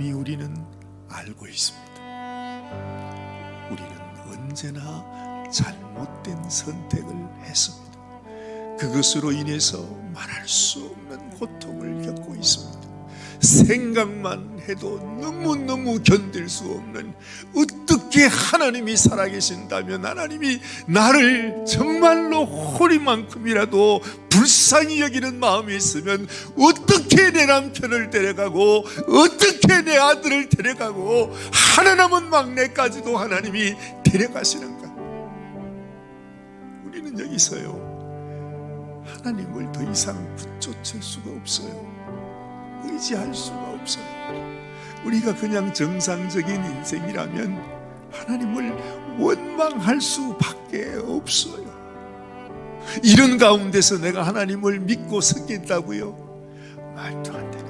이미 우리는 알고 있습니다. 우리는 언제나 잘못된 선택을 했습니다. 그것으로 인해서 말할 수 없는 고통을 겪고 있습니다. 생각만 해도 너무너무 견딜 수 없는 어떻게 하나님이 살아계신다면 하나님이 나를 정말로 호리만큼이라도 불쌍히 여기는 마음이 있으면 어떻게 내 남편을 데려가고 어떻게 내 아들을 데려가고 하나 남은 막내까지도 하나님이 데려가시는가? 우리는 여기서요. 하나님을 더 이상 붙여칠 수가 없어요. 의지할 수가 없어요. 우리가 그냥 정상적인 인생이라면 하나님을 원망할 수밖에 없어요. 이런 가운데서 내가 하나님을 믿고 섬긴다고요? 말도 안 돼.